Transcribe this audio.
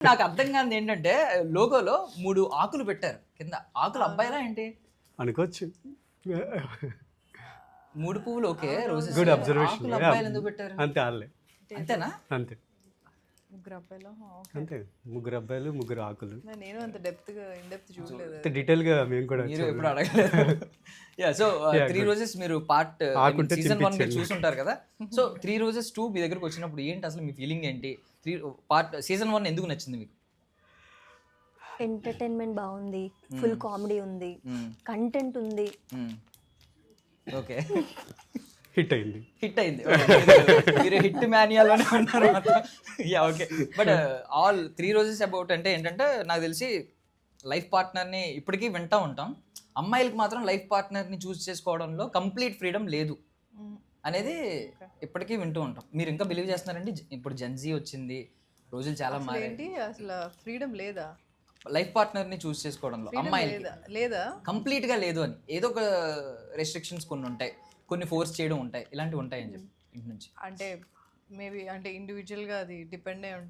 నాకు అర్థం కాదు ఏంటంటే లోగోలో మూడు ఆకులు పెట్టారు. కింద ఆకులు అబ్బాయిలా ఏంటి? అనుకోవచ్చు. మూడు పువ్వులు ఓకే. రోజెస్ గుడ్ అబ్జర్వేషన్ ఆకులు అబ్బాయిలు ఎందుకు పెట్టారు? అంతే వాళ్ళే అంతేనా? అంతే. ముగ్గురు అబ్బాయిలు ఓకే. అంతే. ముగ్గురు అబ్బాయిలు ముగ్గురు ఆకులు. నేను అంత డెప్త్గా ఇన్ డెప్త్ చూడలేదు. అంతే డీటెయిల్గా మేము కూడా మీరు ఎప్పుడు అడగలేదు. యా సో త్రీ రోజెస్ మీరు పార్ట్ సీజన్ వన్ మీరు. చూసుంటారు కదా. సో త్రీ రోజెస్ టూ మీ దగ్గరకు వచ్చినప్పుడు ఏంటి అసలు మీ ఫీలింగ్ ఏంటి? త్రీ పార్ట్ సీజన్ వన్ ఎందుకు నచ్చింది మీకు? ఎంటర్టైన్మెంట్ బాగుంది ఫుల్ కామెడీ ఉంది కంటెంట్ ఉంది. ఓకే హిట్ అయింది. హిట్ అయింది. మీరు హిట్ మాన్యాలోనే ఉన్నారు yeah okay but all three roses about అంటే ఏంటంటే నాకు తెలిసి లైఫ్ పార్ట్నర్ని ఇప్పటికీ వింటా ఉంటాం. అమ్మాయిలకి మాత్రం లైఫ్ పార్ట్నర్ని చూస్ చేసుకోవడంలో కంప్లీట్ ఫ్రీడమ్ లేదు. అనేది ఇప్పటికీ వింటూ ఉంటాం. మీరు ఇంకా బిలీవ్ చేస్తున్నారండి? ఇప్పుడు జెన్జీ వచ్చింది. రోజులు చాలా మారాయి. ఏంటి? అసలు ఫ్రీడమ్ లేదా? లైఫ్ పార్ట్నర్ని చూస్ చేసుకోవడంలో అమ్మాయిలకి. లేదా? లేదా? కంప్లీట్గా లేదు అని. ఏదో ఒక రెస్ట్రిక్షన్స్ కొన్ని ఉంటాయి. కొన్ని ఫోర్స్ చేయడం ఉంటాయి. ఇలాంటివి ఉంటాయి అని చెప్పి ఇంటి నుంచి. అంటే మేబీ అంటే ఇండివిజువల్గా అది డిపెండ్ అయి ఉంటుంది.